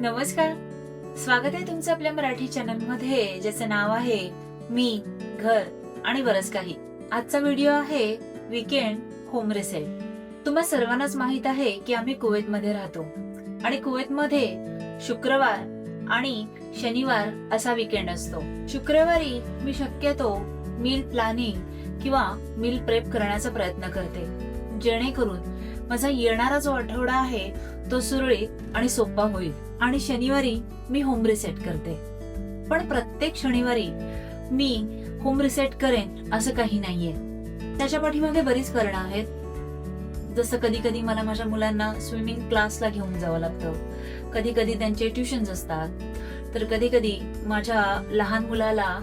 नमस्कार. स्वागत आहे तुमचं आपल्या मराठी चॅनलमध्ये ज्याचं नाव आहे मी घर आणि बरंच काही आजचा व्हिडिओ आहे विकेंड होम रिसेट तुम्हा सर्वांनाच माहीत आहे की आम्ही कुवेत मध्ये राहतो. आणि कुवेत मध्ये शुक्रवार आणि शनिवार असा विकेंड असतो. शुक्रवारी मी शक्यतो मील प्लॅनिंग किंवा मील प्रेप करण्याचा प्रयत्न करते. जेणेकरून माझा येणारा जो आठवडा आहे तो सुरळीत आणि सोपा होईल. आणि शनिवारी मी होम रिसेट करते. पण प्रत्येक शनिवारी मी होम रिसेट करेन असं काही नाहीये. त्याच्या पाठीमागे बरीच कारणं आहेत. जसं कधी कधी मला माझ्या मुलांना स्विमिंग क्लासला घेऊन जावं लागतं. कधी कधी त्यांचे ट्युशन्स असतात. तर कधी कधी माझ्या लहान मुलाला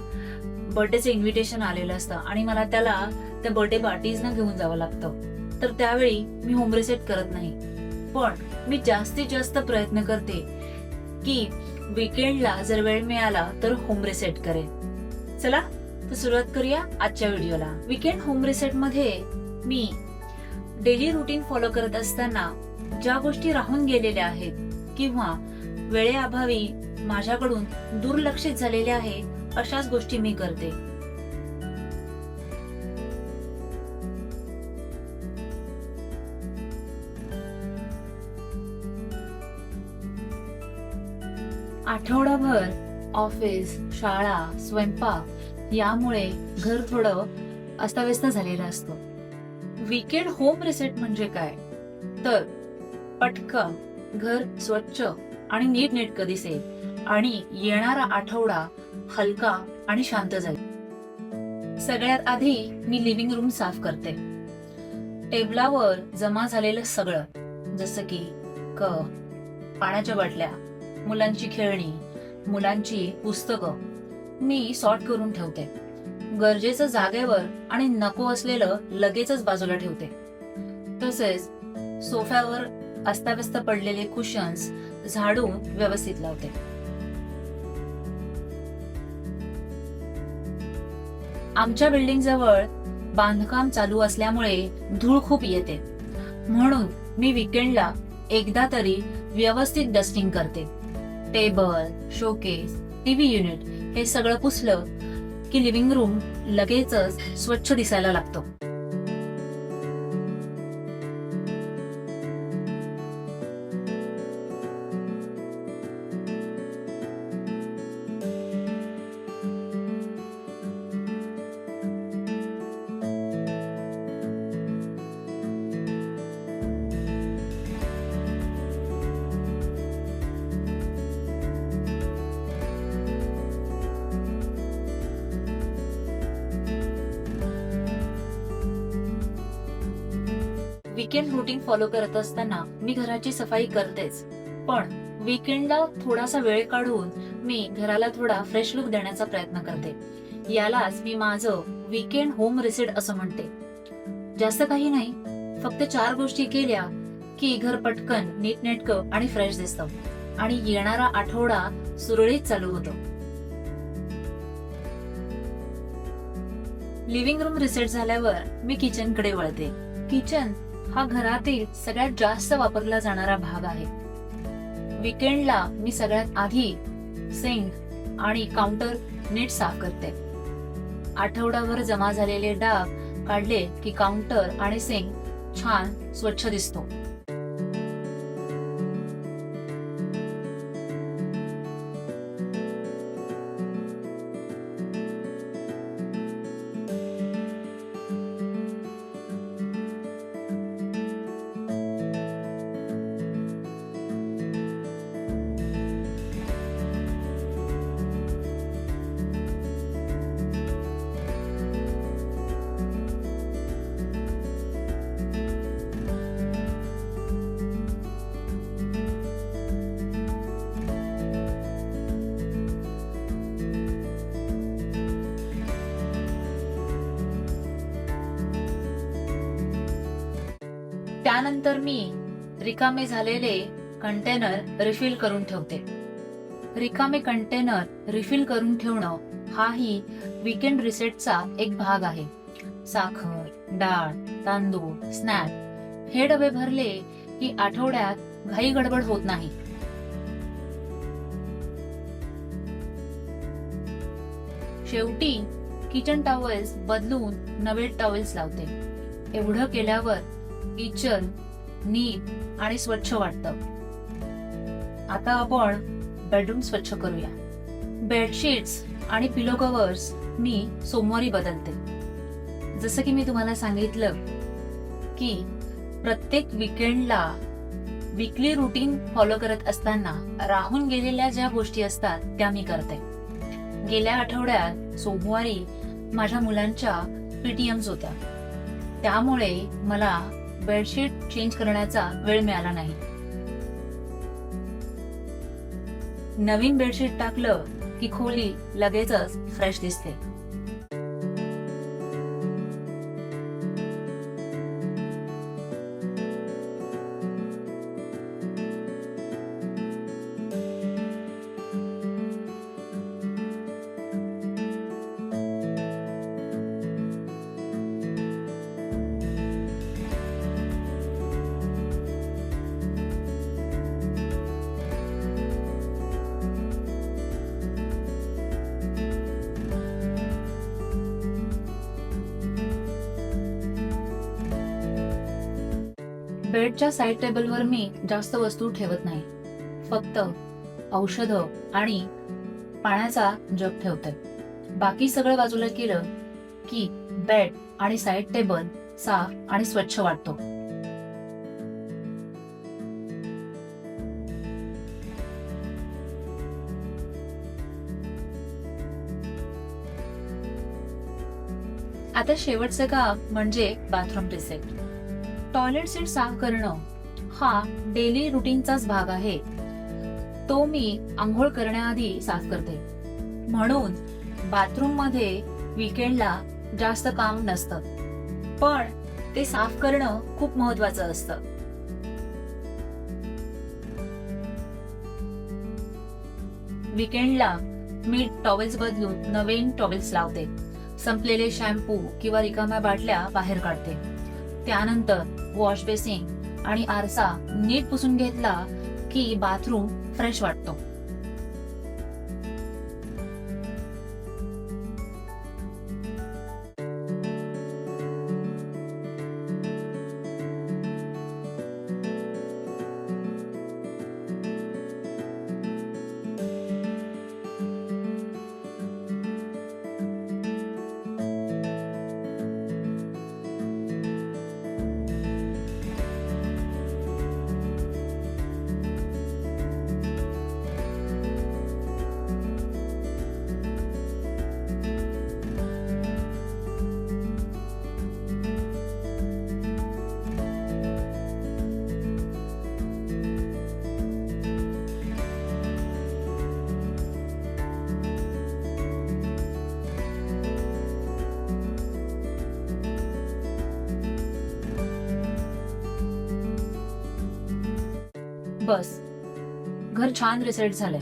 बर्थडेचं इन्व्हिटेशन आलेलं असतं आणि मला त्याला त्या बर्थडे पार्टीजना घेऊन जावं लागतं. तर त्यावेळी मी होम रिसेट करत नाही. पण मी जास्तीत जास्त प्रयत्न करते की विकेंडला जर वेळ मिळाला तर होम रिसेट करेन. चला तर सुरुवात करूया आजच्या व्हिडिओला विकेंड होम रिसेटमध्ये मी डेली रुटीन फॉलो करत असताना ज्या गोष्टी राहून गेलेल्या आहेत किंवा वेळेअभावी माझ्याकडून दुर्लक्षित झालेल्या आहे अशाच गोष्टी मी करते. आठवडाभर ऑफिस शाळा स्वयंपाक यामुळे घर थोडं अस्ताव्यस्त झालेलं असतं. विकेंड होम रिसेट म्हणजे काय? तर पटकन घर स्वच्छ आणि नीटनेटकं दिसेल आणि येणारा आठवडा हलका आणि शांत जाईल सगळ्यात आधी मी लिव्हिंग रूम साफ करते. टेबलावर जमा झालेलं सगळं जसं की कप पाण्याच्या बाटल्या मुलांची खेळणी मुलांची पुस्तकं मी सॉर्ट करून ठेवते. गरजेचं जागेवर आणि नको असलेलं लगेचच बाजूला ठेवते. तसेच सोफ्यावर अस्ताव्यस्त पडलेले कुशन्स झाडून व्यवस्थित लावते. आमच्या बिल्डिंग जवळ बांधकाम चालू असल्यामुळे धूळ खूप येते. म्हणून मी विकेंडला एकदा तरी व्यवस्थित डस्टिंग करते. टेबल शोकेस टीव्ही युनिट हे सगळं पुसलं की लिव्हिंग रूम लगेचच स्वच्छ दिसायला लागतं. विकेंड रुटीन फॉलो करत असताना मी घराची सफाई करतेच. पण विकेंडला थोडासा वेळ काढून मी घराला थोडा फ्रेश लुक देण्याचा प्रयत्न करते. यालाच मी माझं विकेंड होम रिसेट असं म्हणते. जास्त काही नाही फक्त चार गोष्टी केल्या की घर पटकन नीटनेटकं आणि फ्रेश दिसतं. आणि येणारा आठवडा सुरळीत चालू होतो. लिव्हिंग रूम रिसेट झाल्यावर मी किचनकडे वळते. किचन हा घरातील सगळ्यात जास्त वापरला जाणारा भाग आहे. विकेंडला मी सगळ्यात आधी सिंक आणि काउंटर नीट साफ करते. आठवडाभर जमा झालेले डाग काढले की काउंटर आणि सिंक छान स्वच्छ दिसतो. त्यानंतर मी रिकामे झालेले कंटेनर रिफिल करून ठेवते. रिकामे कंटेनर रिफिल करून ठेवणं हाही विकेंड रिसेटचा एक भाग आहे. साखर डाळ तांदूळ स्नॅक हे डबे भरले की आठवड्यात घाई गडबड होत नाही. शेवटी किचन टॉवेल्स बदलून नवे टॉवेल्स लावते. एवढं केल्यावर किचन नीट आणि स्वच्छ वाटतं. आता आपण बेडरूम स्वच्छ करूया. बेडशीट्स आणि पिलो कव्हर्स मी सोमवारी बदलते. जसं की मी तुम्हाला सांगितलं की प्रत्येक विकेंडला विकली रुटीन फॉलो करत असताना राहून गेलेल्या ज्या गोष्टी असतात त्या मी करते. गेल्या आठवड्यात सोमवारी माझ्या मुलांच्या पीटीएम्स होत्या. त्यामुळे मला बेडशीट चेंज करण्याचा वेळ मिळाला नाही. नवीन बेडशीट टाकलं की खोली लगेचच फ्रेश दिसते. बेडच्या साईड टेबलवर मी जास्त वस्तू ठेवत नाही. फक्त औषधं आणि पाण्याचा जग ठेवते. बाकी सगळं बाजूला केलं की बेड आणि साईड टेबल साफ आणि स्वच्छ वाटतो. आता शेवटचं काम म्हणजे बाथरूम रिसेट. टॉयलेट सीट साफ करणं हा डेली रुटीनचाच भाग आहे. तो मी आंघोळ करण्याआधी साफ करते. म्हणून बाथरूममध्ये विकेंडला जास्त काम नसतं. पण ते साफ करणं खूप महत्वाचं असतं. विकेंडला मी टॉवेल्स बदलून नवीन टॉवेल्स लावते. संपलेले शॅम्पू किंवा रिकाम्या बाटल्या बाहेर काढते. त्यानंतर वॉश बेसिन आणि आरसा नीट पुसून घेतला की बाथरूम फ्रेश वाटतो. बस. घर छान रिसेट झालंय.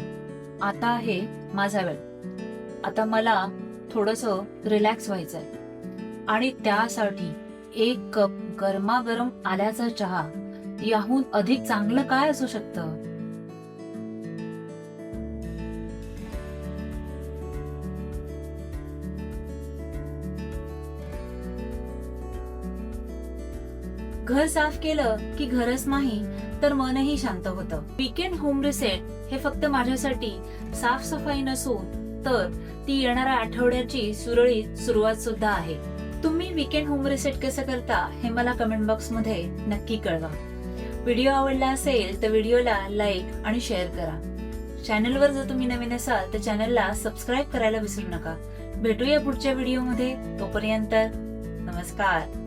आता आहे माझा वेळ आता मला थोडस रिलॅक्स व्हायचंय. आणि त्यासाठी एक कप गरमागरम आल्याचा चहा याहून अधिक चांगलं काय असू शकतं? घर साफ केलं की घरच नाही तर मनही शांत होतं. वीकेंड होम रिसेट हे फक्त माझ्यासाठी साफसफाई नसून तर ती येणाऱ्या आठवड्याची सुरळीत सुरुवात सुद्धा आहे. तुम्ही वीकेंड होम रिसेट कसं करता हे मला कमेंट बॉक्समध्ये नक्की कळवा. व्हिडिओ आवडला असेल तर व्हिडिओला लाईक आणि शेअर करा. चॅनलवर जर तुम्ही नवीन असाल तर चॅनलला सबस्क्राईब करायला विसरू नका. भेटूया पुढच्या व्हिडिओमध्ये तोपर्यंत नमस्कार.